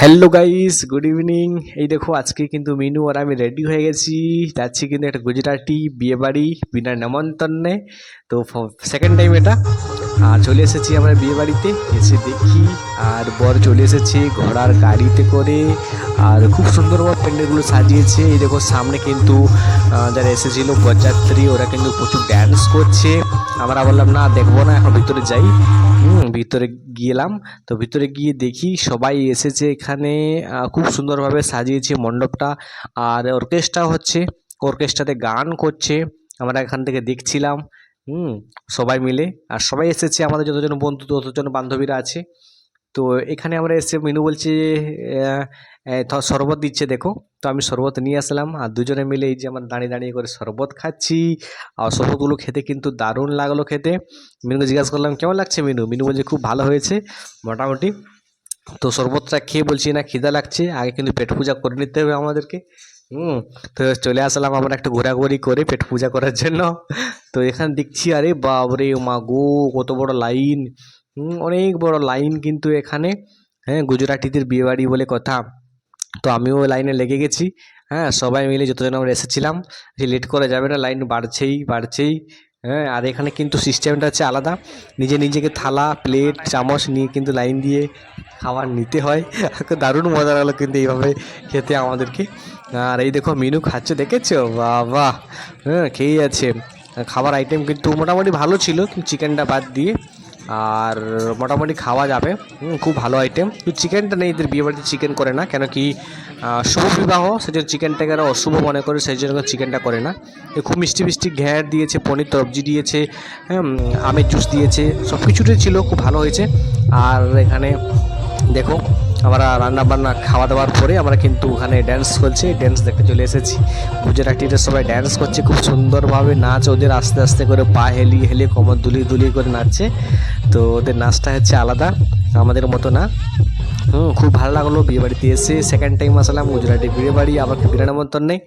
Hello guys good evening এই দেখো, আজকে কিন্তু মিনু আর আমি রেডি হয়ে গেছি। যাচ্ছি কিন্তু একটা গুজরাটি বিয়েবাড়ি বিনা নেমন্তন্নে। তো সেকেন্ড টাইম এটা। আর চলে এসেছি আমরা বিয়ে বাড়িতে এসে দেখি, আর বর চলে এসেছে ঘোড়ার গাড়িতে করে। আর খুব সুন্দরভাবে প্যান্ডেলগুলো সাজিয়েছে। এই দেখো, সামনে কিন্তু যারা এসেছিল, বরযাত্রী, ওরা কিন্তু প্রচুর ড্যান্স করছে। আমরা বললাম, না, দেখব না, এখন ভিতরে যাই। হুম, ভিতরে গেলাম। তো ভিতরে গিয়ে দেখি, সবাই এসেছে এখানে। খুব সুন্দরভাবে সাজিয়েছে মণ্ডপটা। আর অর্কেস্ট্রা হচ্ছে, অর্কেস্ট্রাতে গান করছে। আমরা এখান থেকে দেখছিলাম। হুম, সবাই মিলে। আর সবাই এসেছে আমাদের যতজন বন্ধু, ততজন বান্ধবীরা আছে। তো এখানে আমরা এসে মিনু বলছে শরবত দিচ্ছে, দেখো। তো আমি শরবত নিয়ে আসলাম। আর দুজনে মিলে এই যে আমরা দাঁড়িয়ে দাঁড়িয়ে করে শরবত খাচ্ছি। আর শরবতগুলো খেতে কিন্তু দারুণ লাগল খেতে। মিনুকে জিজ্ঞাসা করলাম, কেমন লাগছে মিনু? মিনু বলছে, খুব ভালো হয়েছে, মোটামুটি। তো শরবতটা খেয়ে বলছি, না, খিদা লাগছে। আগে কিন্তু পেট পূজা করে নিতে হবে আমাদেরকে। হুম, তো চলে আসলাম আমরা একটু ঘোরাঘুরি করে পেট পূজা করার জন্য। তো এখানে দেখছি, আরে বাবরে মা গো, কত বড় লাইন। হুম, অনেক বড় লাইন কিন্তু এখানে। হ্যাঁ গুজরাটিদের বিয়েবাড়ি বলে কথা। তো আমিও লাইনে লেগে গেছি। হ্যাঁ সবাই মিলে যতজন আমরা এসেছিলাম যে লেট করা যাবে না, লাইন বাড়ছেই বাড়ছেই। হ্যাঁ আর এখানে কিন্তু সিস্টেমটা হচ্ছে আলাদা। নিজে নিজেকে থালা প্লেট চামচ নিয়ে কিন্তু লাইন দিয়ে খাবার নিতে হয়। দারুণ মজা লাগল কিন্তু এইভাবে খেতে আমাদেরকে। আর এই দেখো, মিনু খাচ্ছে, দেখেছ? বাবা! হ্যাঁ খেয়ে যাচ্ছে। খাবার আইটেম কিন্তু মোটামুটি ভালো ছিল চিকেনটা বাদ দিয়ে আর মোটামুটি খাওয়া যাবে। খুব ভালো আইটেম কিন্তু চিকেনটা নেই, এদের বিয়েবাড়িতে চিকেন করে না, কেন কি শুভ বিবাহ, সেজন্য চিকেনটাকে এরা অশুভ মনে করে, সেই জন্য চিকেনটা করে না। এ খুব মিষ্টি মিষ্টি ঘ্যাট দিয়েছে, পনির তরবজি দিয়েছে হ্যাঁ আমের জুস দিয়েছে সব কিছুটাই ছিল, খুব ভালো হয়েছে। আর এখানে দেখো, আমরা রান্না বান্না খাওয়া দাওয়ার পরে আমরা কিন্তু ওখানে ড্যান্স করছে ড্যান্স দেখতে চলে এসেছি। গুজরাটিরা সবাই ড্যান্স করছে, খুব সুন্দরভাবে নাচ, ওদের আস্তে আস্তে করে পা হেলিয়ে হেলিয়ে, কোমর দুলিয়ে দুলিয়ে করে নাচছে। তো ওদের নাচটা হচ্ছে আলাদা, আমাদের মতো না। হুম, খুব ভালো লাগল, বিয়েবাড়িতে এসে সেকেন্ড টাইম আসলাম, গুজরাটে বিয়েবাড়ি আবার বিনা মতন নেই।